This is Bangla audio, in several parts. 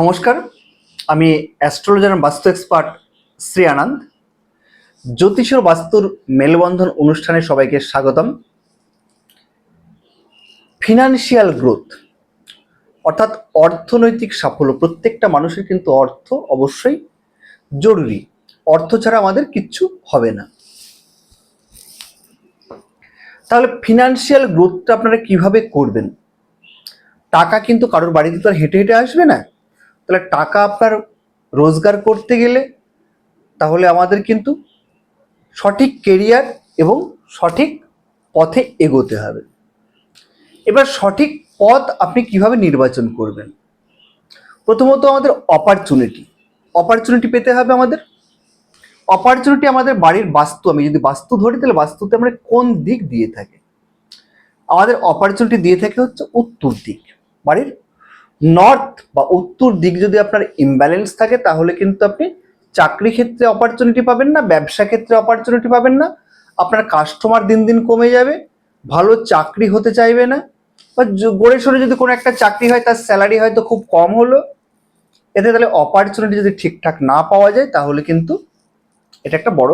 নমস্কার, আমি অ্যাস্ট্রোলজার বাস্তু এক্সপার্ট শ্রী আনন্দ। জ্যোতিষর বাস্তুর মেলবন্ধন অনুষ্ঠানে সবাইকে স্বাগতম। ফিনান্সিয়াল গ্রোথ অর্থাৎ অর্থনৈতিক সাফল্য, প্রত্যেকটা মানুষের কিন্তু অর্থ অবশ্যই জরুরি। অর্থ ছাড়া আমাদের কিচ্ছু হবে না। তাহলে ফিনান্সিয়াল গ্রোথটা আপনারা কীভাবে করবেন? টাকা কিন্তু কারোর বাড়িতে তো আর হেঁটে হেঁটে আসবে না। তাহলে টাকা আপনার রোজগার করতে গেলে তাহলে আমাদের কিন্তু সঠিক কেরিয়ার এবং সঠিক পথে এগোতে হবে। এবার সঠিক পথ আপনি কীভাবে নির্বাচন করবেন? প্রথমত আমাদের অপরচুনিটি অপরচুনিটি পেতে হবে আমাদের। অপরচুনিটি আমাদের বাড়ির বাস্তু। আমি যদি বাস্তু ধরি, তাহলে বাস্তুতে আমরা কোন দিক দিয়ে থাকে? আমাদের অপরচুনিটি দিয়ে থাকে হচ্ছে উত্তর দিক, বাড়ির নর্থ বা উত্তর দিক যদি আপনার ইমব্যালেন্স থাকে, তাহলে কিন্তু আপনি চাকরি ক্ষেত্রে অপরচুনিটি পাবেন না, ব্যবসা ক্ষেত্রে অপরচুনিটি পাবেন না। আপনার কাস্টমার দিন দিন কমে যাবে, ভালো চাকরি হতে চাইবে না। বা গড়ে সরে যদি কোনো একটা চাকরি হয়, তার স্যালারি হয়তো খুব কম হলো। এতে তাহলে অপরচুনিটি যদি ঠিকঠাক না পাওয়া যায়, তাহলে কিন্তু এটা একটা বড়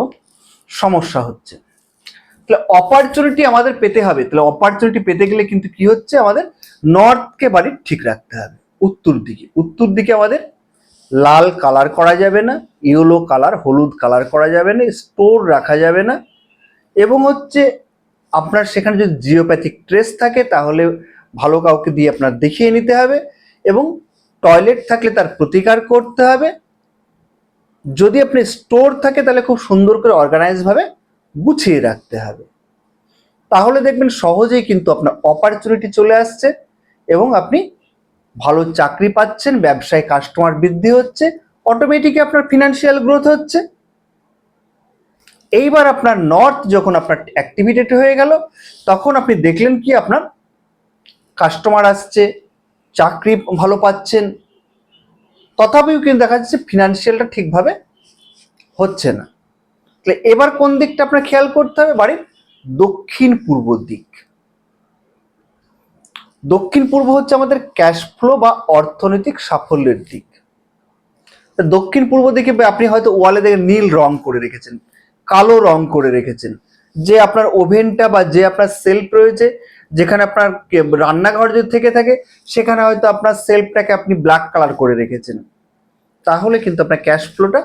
সমস্যা হচ্ছে। তাহলে অপরচুনিটি আমাদের পেতে হবে। তাহলে অপরচুনিটি পেতে গেলে কিন্তু কি হচ্ছে? আমাদের নর্থকে বাড়ি ঠিক রাখতে হবে। উত্তর দিকে। উত্তর দিকে আমাদের লাল কালার করা যাবে না ইয়েলো কালার হলুদ কালার করা যাবে না স্টোর রাখা যাবে না। এবং হচ্ছে আপনার সেখানে যদি জিওপ্যাথিক ট্রেস থাকে, তাহলে ভালো কাউকে দিয়ে আপনার দেখিয়ে নিতে হবে এবং টয়লেট থাকলে তার প্রতিকার করতে হবে। যদি আপনি স্টোর থাকে, তাহলে খুব সুন্দর করে অর্গানাইজ ভাবে গুছিয়ে রাখতে হবে। তাহলে দেখবেন সহজেই কিন্তু আপনার অপরচুনিটি চলে আসছে এবং আপনি ভালো চাকরি পাচ্ছেন, ব্যবসায় কাস্টমার বৃদ্ধি হচ্ছে অটোমেটিকই আপনার ফিনান্সিয়াল গ্রোথ হচ্ছে। এইবার আপনার নর্থ যখন আপনার অ্যাক্টিভিটেড হয়ে গেল, তখন আপনি দেখলেন কি আপনার কাস্টমার আসছে, চাকরি ভালো পাচ্ছেন, তথাপিও কিন্তু দেখা যাচ্ছে ফিনান্সিয়ালটা ঠিকভাবে হচ্ছে না। তাহলে এবার কোন দিকটা আপনার খেয়াল করতে হবে? বাড়ির দক্ষিণ পূর্ব দিক। দক্ষিণ পূর্ব হচ্ছে আমাদের ক্যাশ ফ্লো বা অর্থনৈতিক সাফল্যের দিক। দক্ষিণ পূর্ব দিকে আপনি হয়তো ওয়ালে দেখে নীল রং করে রেখেছেন, কালো রং করে রেখেছেন। যে আপনার ওভেনটা বা যে আপনার সেলফ রয়েছে, যেখানে আপনার রান্নাঘর যদি থেকে থাকে, সেখানে হয়তো আপনার সেলফটাকে আপনি ব্ল্যাক কালার করে রেখেছেন। তাহলে কিন্তু আপনার ক্যাশ ফ্লোটা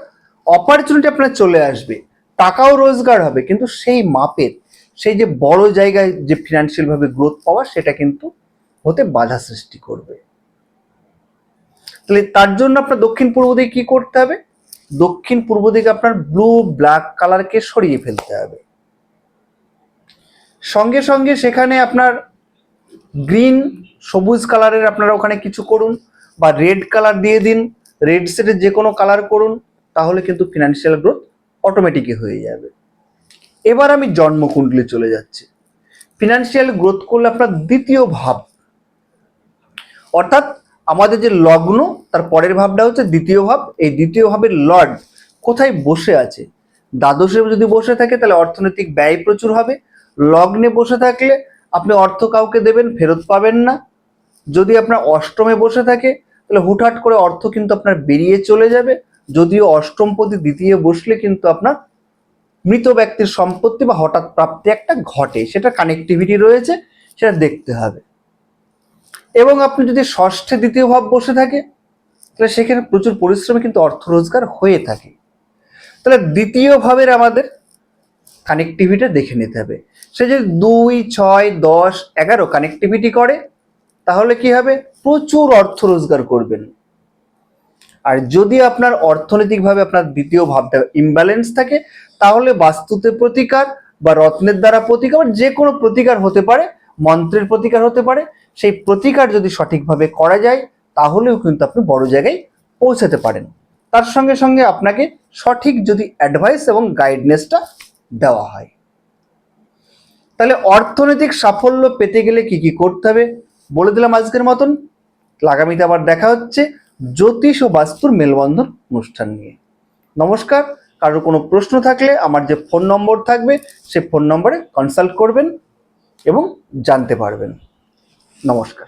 অপরচুনিটি আপনার চলে আসবে। টাকাও রোজগার হবে, কিন্তু সেই মাপের, সেই যে বড় জায়গায় যে ফিনান্সিয়াল ভাবে গ্রোথ পাওয়া, সেটা কিন্তু হতে বাধা সৃষ্টি করবে। তাহলে তার জন্য আপনার দক্ষিণ পূর্ব দিকে কি করতে হবে? দক্ষিণ পূর্ব দিকে আপনার ব্লু ব্ল্যাক কালারকে সরিয়ে ফেলতে হবে। সঙ্গে সঙ্গে সেখানে আপনার গ্রিন সবুজ কালারের আপনারা ওখানে কিছু করুন বা রেড কালার দিয়ে দিন। রেড সেটের যে কোনো কালার করুন, তাহলে কিন্তু ফিনান্সিয়াল গ্রোথ অটোমেটিকই হয়ে যাবে। এবার আমি জন্মকুণ্ডলী চলে যাচ্ছি। ফিনান্সিয়াল গ্রোথ করলে আপনার দ্বিতীয় ভাব অর্থাৎ আমাদের যে লগ্ন, তার পরের ভাবটা হচ্ছে দ্বিতীয় ভাব। এই দ্বিতীয় ভাবের লর্ড কোথায় বসে আছে? দ্বাদশে যদি বসে থাকে, তাহলে অর্থনৈতিক ব্যয় প্রচুর হবে। লগ্নে বসে থাকলে আপনি অর্থ কাউকে দেবেন, ফেরত পাবেন না। যদি আপনার অষ্টমে বসে থাকে, তাহলে হুটহাট করে অর্থ কিন্তু আপনার বেরিয়ে চলে যাবে। যদিও অষ্টমপতি দ্বিতীয় বসলে কিন্তু আপনার মৃত ব্যক্তির সম্পত্তি বা হঠাৎ প্রাপ্তি একটা ঘটে। সেটা কানেক্টিভিটি রয়েছে, সেটা দেখতে হবে। এবং আপনি যদি ষষ্ঠে দ্বিতীয় ভাব বসে থাকে, তাহলে সেখানে প্রচুর পরিশ্রমে কিন্তু অর্থ রোজগার হয়ে থাকে। তাহলে দ্বিতীয় ভাবের আমাদের কানেক্টিভিটি দেখে নিতে হবে। সে যদি দুই, ছয়, দশ, এগারো কানেক্টিভিটি করে, তাহলে কি হবে? প্রচুর অর্থ রোজগার করবেন। আর যদি আপনার অর্থনৈতিকভাবে আপনার দ্বিতীয় ভাবটা ইমব্যালেন্স থাকে, তাহলে বাস্তুতে প্রতিকার বা রত্নের দ্বারা প্রতিকার যে কোনো প্রতিকার হতে পারে, মন্ত্রের প্রতিকার হতে পারে সেই প্রতিকার যদি সঠিকভাবে করা যায়, তাহলেও কিন্তু আপনি বড় জায়গায় পৌঁছাতে পারেন। তার সঙ্গে সঙ্গে আপনাকে সঠিক যদি অ্যাডভাইস এবং গাইডনেসটা দেওয়া হয়। তাহলে অর্থনৈতিক সাফল্য পেতে গেলে কি কি করতে হবে? বলে দিলাম আজকের মতন। আগামীতে আবার দেখা হচ্ছে জ্যোতিষ ও বাস্তুর মেলবন্ধন অনুষ্ঠান নিয়ে। নমস্কার। কারোর কোনো প্রশ্ন থাকলে আমার যে ফোন নম্বর থাকবে, সে ফোন নম্বরে কনসাল্ট করবেন এবং জানতে পারবেন। নমস্কার।